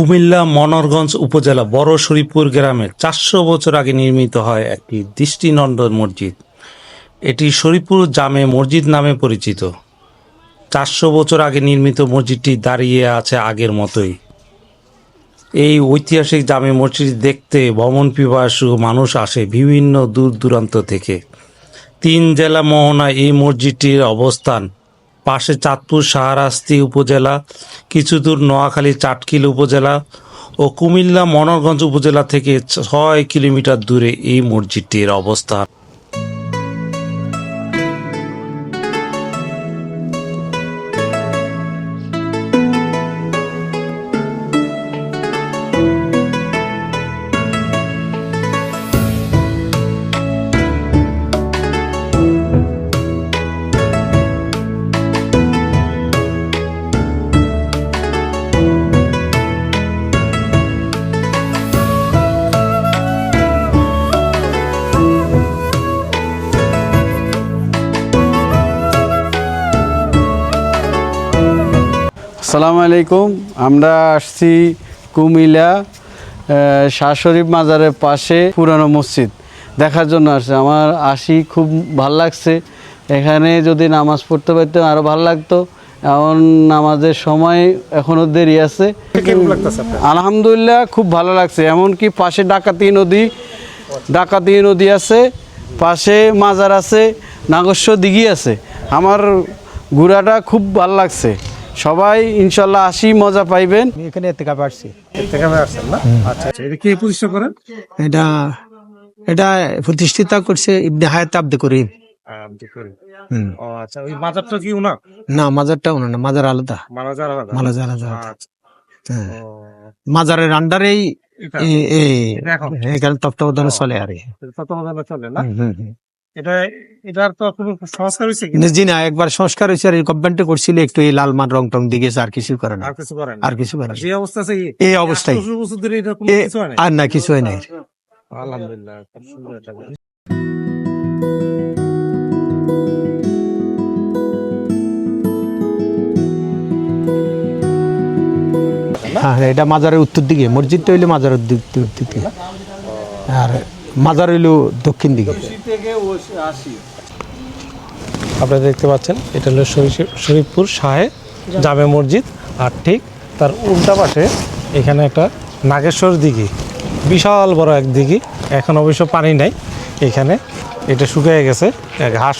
কুমিল্লা মনোরগঞ্জ উপজেলা বড় শরীফপুর গ্রামে চারশো বছর আগে নির্মিত হয় একটি দৃষ্টিনন্দন মসজিদ। এটি শরীফপুর জামে মসজিদ নামে পরিচিত। চারশো বছর আগে নির্মিত মসজিদটি দাঁড়িয়ে আছে আগের মতোই। এই ঐতিহাসিক জামে মসজিদ দেখতে ভ্রমণ পিপাসু মানুষ আসে বিভিন্ন দূর দূরান্ত থেকে। তিন জেলা মোহনায় এই মসজিদটির অবস্থান পাশে চাঁদপুর, শাহরাস্তি উপজেলা, কিছু দূর নোয়াখালী, চাটকিল উপজেলা ও কুমিল্লা, মনোরগঞ্জ উপজেলা থেকে ছয় কিলোমিটার দূরে এই মসজিদটির অবস্থান। আসসালামু আলাইকুম। আমরা আসছি কুমিল্লা শাহ শরীফ মাজারের পাশে পুরানো মসজিদ। দেখার জন্য আসছে। আমার আসি খুব ভালো লাগছে। এখানে যদি নামাজ পড়তে পারতাম আরও ভালো লাগতো। এখন নামাজের সময় এখনও দেরি আছে। আলহামদুলিল্লাহ খুব ভালো লাগছে। এমনকি পাশে ডাকাতি নদী ডাকাতি নদী আছে পাশে মাজার আছে নাগস্ব দিঘি আছে। আমার ঘোরাটা খুব ভালো লাগছে। সবাই ইনশাল্লাহ আসি মজা পাইবেন। এখানে এতে কাপে আসছি এখানে আসছেন না? আচ্ছা আচ্ছা। এটা কি প্রতিষ্ঠা করেন? এটা এটা প্রতিষ্ঠিত করছে ইবনে হায়াত আব্দে করিম। হুম। ও আচ্ছা ওই মাজারটা কি উনার? না মাজারটা ওনা না মাজার আলাদা। মাজার আলাদা? মাজার আলাদা। আচ্ছা। হ্যাঁ। মাজারের আন্ডারেই এখন? তত্ত্বাবধানে চলে আর। তত্ত্বাবধানে চলে না। এটা এটার তো কোনো সংস্কার হয়েছে জি না একবার সংস্কার হয়েছে আর গভর্নমেন্ট করছিল একটু এই লালমান রং টং দিকেছে আর কিছু করে না। আর কিছু করেন আর কিছু করে না। অবস্থা এই- অবস্থায়। আর না কিছু হয় নাই। আলহামদুলিল্লাহ হ্যাঁ এটা মাজারের উত্তর দিকে মসজিদটা হইল মাজারের দিক- দিকে। আর মাজার হইল দক্ষিণ দিকে। আপনারা দেখতে পাচ্ছেন এটা হলো শরীফ- শরীফপুর শাহে জামে মসজিদ আর ঠিক তার উল্টা পাশে এখানে একটা নাগেশ্বর দিঘি বিশাল বড় এক দিঘি। এখন অবশ্য পানি নাই এখানে এটা শুকিয়ে গেছে ঘাস